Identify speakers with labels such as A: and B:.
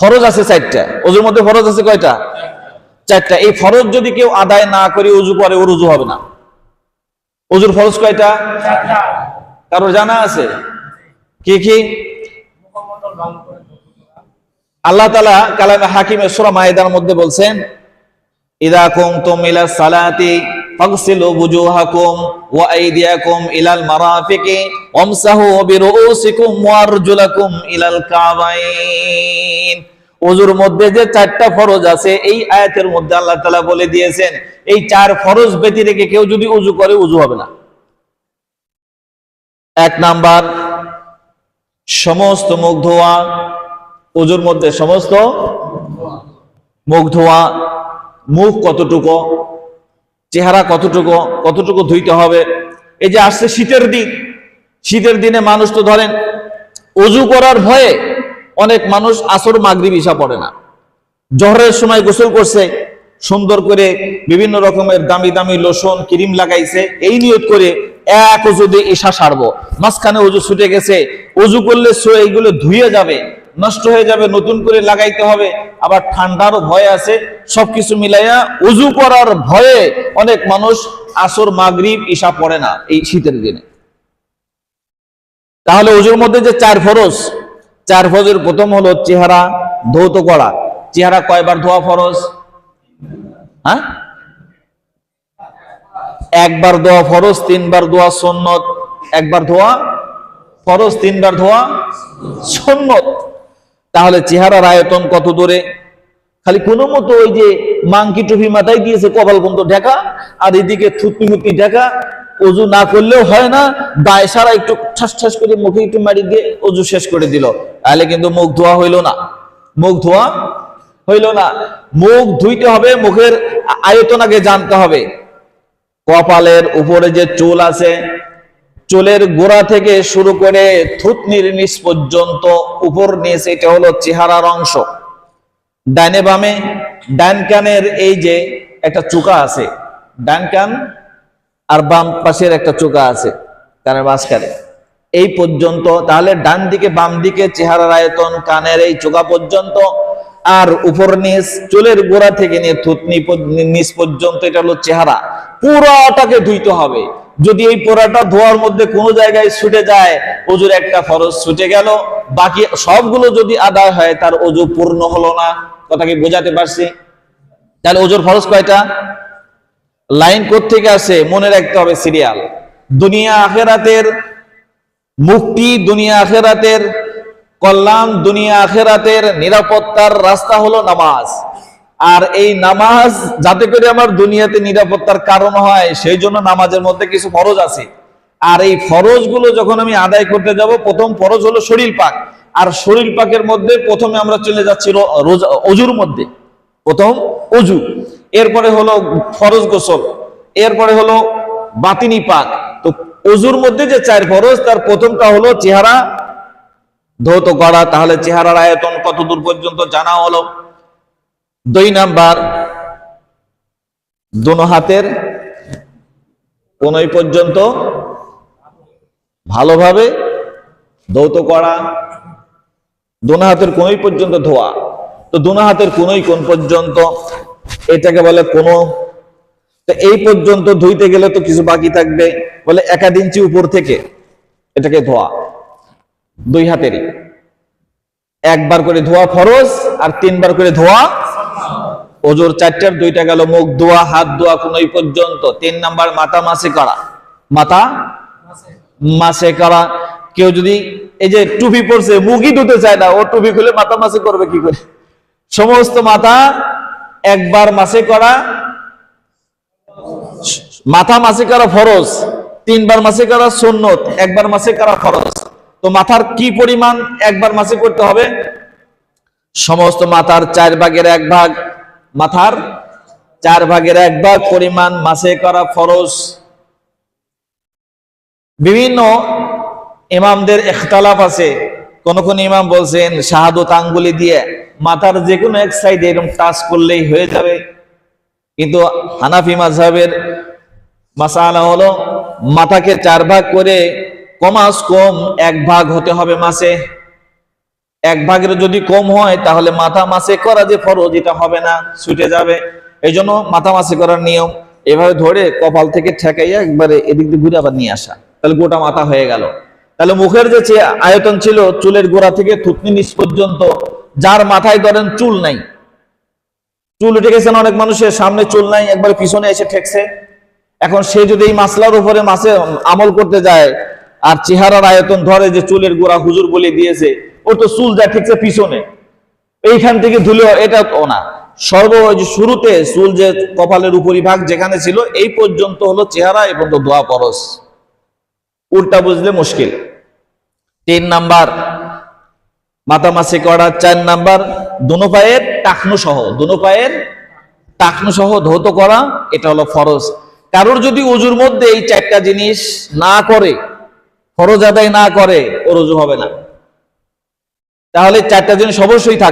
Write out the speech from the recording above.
A: ফরজ আছে চারটা। অজুর মধ্যে ফরজ আছে কয়টা? চারটা। এই ফরজ যদি কেউ আদায় না করে উজু করে ওর উজু হবে না। অজুর ফরজ কয়টা? কারও জানা আছে? কি কি? আল্লাহ তালা কালামে হাকিমের সুরা মায়েদার মধ্যে বলছেন ইদা ইলা সালাতি ফাগসিলু বুজুহাকুম ওয়া আইদিয়াকুম ইলাল মারাফিকি ওয়ামসাহু বিরুউসিকুম ওয়া আরজুলাকুম ইলাল কাবাইন। ওজুর মধ্যে যে চারটা ফরজ আছে, এই আয়াতের মধ্যে আল্লাহ তাআলা বলে দিয়েছেন, এই চার ফরজ ব্যতি রেখে কেউ যদি উজু করে, উজু হবে না। এক নাম্বার, সমস্ত মুখ ধোয়া উজুর মধ্যে সমস্ত মুখ ধোয়া, মুখ কতটুকু, চেহারা কতটুকু কতটুকু ধুইতে হবে, এই যে আসছে শীতের দিন, শীতের দিনে মানুষ তো ধরেন অজু করার ভয়ে অনেক মানুষ আসর মাগরিব ইসা পড়ে না। জহরের সময় গোসল করছে, সুন্দর করে বিভিন্ন রকমের দামি দামি লোশন, ক্রিম লাগাইছে, এই নিয়ত করে এক দিয়ে ঈশা সারবো। মাঝখানে অজু ছুটে গেছে অজু করলে এইগুলো ধুয়ে যাবে, নষ্ট হয়ে যাবে, নতুন করে লাগাইতে হবে, আবার ঠান্ডারও ভয় আছে, সবকিছু মিলাইয়া অজু করার ভয়ে অনেক মানুষ আসর মাগরিব ঈশা পড়ে না এই শীতের দিনে। তাহলে অজুর মধ্যে যে চার ফরজ চার ফরজের প্রথম হলো চেহারা, ধৌত করা। চেহারা কয়বার ধোয়া ফরজ? হ্যাঁ? একবার ধোয়া ফরজ, তিনবার ধোয়া সন্নত। একবার ধোয়া ফরজ, তিনবার ধোয়া সন্নত। তাহলে চেহারার আয়তন কত দূরে? খালি কোনো মতো ওই যে মাংকি টুপি মাথায় দিয়েছে কপাল বন্ধ ঢাকা, আর এদিকে থুতনি মুতনি ঢাকা অজু না করলেও হয় না, দায় সারা একটু ঠাস ঠাস করে মুখে একটু মারি দিয়ে অজু শেষ করে দিল। তাহলে কিন্তু মুখ ধোয়া হইল না। মুখ ধোয়া হইল না। মুখ ধুইতে হবে, মুখের আয়তন আগে জানতে হবে। কপালের উপরে যে চুল আছে, চুলের গোড়া থেকে শুরু করে থুতনির নিচ পর্যন্ত, উপর নিচ, এটা হলো চেহারার অংশ। ডাইনে বামে, ডান কানের এই যে একটা চোকা আছে, ডান কান আর বাম পাশের একটা চোকা আছে, কানের মাঝখানে। এই পর্যন্ত, তাহলে ডান দিকে, বাম দিকে, চেহারার আয়তন, কানের এই চোকা পর্যন্ত, আর উপর নিচ, চুলের গোড়া থেকে নিয়ে থুতনি নিচ পর্যন্ত, এটা হলো চেহারা। পুরোটাকে ধুইতে হবে। যদি এই পোড়াটা ধোয়ার মধ্যে কোনো জায়গায় ছুটে যায়, অজুর একটা ফরজ ছুটে গেল। বাকি সবগুলো যদি আদায় হয়, তার অজু পূর্ণ হলো না। কথা কি বোঝাতে পারছি? তাহলে অজুর ফরজ কয়টা? লাইন থেকে আসে? মনে রাখতে হবে সিরিয়াল। দুনিয়া আখেরাতের মুক্তি, দুনিয়া আখেরাতের কল্যাণ, দুনিয়া আখেরাতের নিরাপত্তার রাস্তা হলো নামাজ। আর এই নামাজ, যাতে করে আমার দুনিয়াতে নিরাপত্তার কারণ হয়, সেই জন্য নামাজের মধ্যে কিছু ফরজ আছে। আর এই ফরজগুলো যখন আমি আদায় করতে যাব, প্রথম ফরজ হলো শরীর পাক। আর শরীর পাকের মধ্যে প্রথমে আমরা চলে যাচ্ছি অজুর মধ্যে। প্রথম অজু। এরপরে হলো ফরজ গোসল, এরপরে হলো বাতিনি পাক। তো অজুর মধ্যে যে চার ফরজ, তার প্রথমটা হলো চেহারা, ধৌত করা তাহলে চেহারার আয়তন কত দূর পর্যন্ত জানা হলো? দুই নাম্বার, দোনো হাতের কোনই পর্যন্ত ভালোভাবে ধৌত করা দোনো হাতের কোনই পর্যন্ত ধোয়া। তো দোনো হাতের কোনই কোন পর্যন্ত এটাকে বলে কোনো। এই পর্যন্ত ধুইতে গেলে তো কিছু বাকি থাকবে। বলে একাদ ইঞ্চি উপর থেকে এটাকে ধোয়া। দুই হাতেরই। একবার করে ধোয়া ফরজ আর তিনবার করে ধোয়া। ওজোর চারটার দুইটা গেল মুখ, ধোয়া, হাত ধোয়া, কোন পর্যন্ত। তিন নাম্বার, মাথা মাসে করা মাথা মাসে করা কেউ যদি এই যে টুপি পরছে, মুখই ধুতে চায় না, ও টুপি খুলে মাথা মাসে করবে কি করে? সমস্ত মাথা একবার মাসে করা মাথা মাসে করা ফরজ, তিনবার মাসে করা সুন্নত, একবার মাসে করা ফরজ। তো মাথার কি পরিমাণ একবার মাসে করতে হবে? সমস্ত মাথার চার ভাগের এক ভাগ, মাথার চার ভাগের এক ভাগ পরিমাণ মাসে করা ফরজ। বিভিন্ন ইমামদের ইখতালাফ আছে। কোন কোন ইমাম বলছেন, শাহাদত আঙ্গুলি দিয়ে মাথার যে কোনো এক সাইডে এরকম টাচ করলেই হয়ে যাবে। কিন্তু হানাফি মাঝহের মাসালা হলো, মাথাকে চার ভাগ করে কমাস কম এক ভাগ হতে হবে মাসে। এক ভাগের যদি কম হয়, তাহলে মাথা মাসে করা যে ফরজ, এটা হবে না, ছুটে যাবে। এই জন্য মাথা মাসে করার নিয়ম। এভাবে ধরে কপাল থেকে ঠেকাইয়া একবারে এদিক দিয়ে ঘুরে আবার নিয়ে আসা। তাহলে গোটা মাথা হয়ে গেল। তাহলে মুখের যে আয়তন ছিল, চুলের গোড়া থেকে থুতনি নিচ পর্যন্ত যার মাথায় ধরেন চুল নাই। চুল উঠে গেছে না অনেক মানুষের, সামনে চুল নাই, একবার পিছনে এসে ঠেকছে। এখন সে যদি এই মাসলার উপরে মাসে আমল করতে যায়, আর চেহারার আয়তন ধরে যে চুলের গোড়া হুজুর বলে দিয়েছে, ওর তো চুল যা ঠেকছে পিছনে। এইখান থেকে ধুলে, এটা না। সর্ব শুরুতে চুল যে কপালের উপরিভাগ যেখানে ছিল, এই পর্যন্ত হলো চেহারা এবং দোয়া পরশ উল্টা বুঝলে মুশকিল। তিন নাম্বার মাতামাসি করা চার নাম্বার, দুনো পায়ের টাকনু সহ, দুনো পায়ের টাকনু সহ ধৌত করা, এটা হলো ফরজ। কারোর যদি উজুর মধ্যে এই চারটা জিনিস না করে, ফরজ আদায় না করে, ওর উজু হবে না। তাহলে চারটা জিনিস অবশ্যই থাকে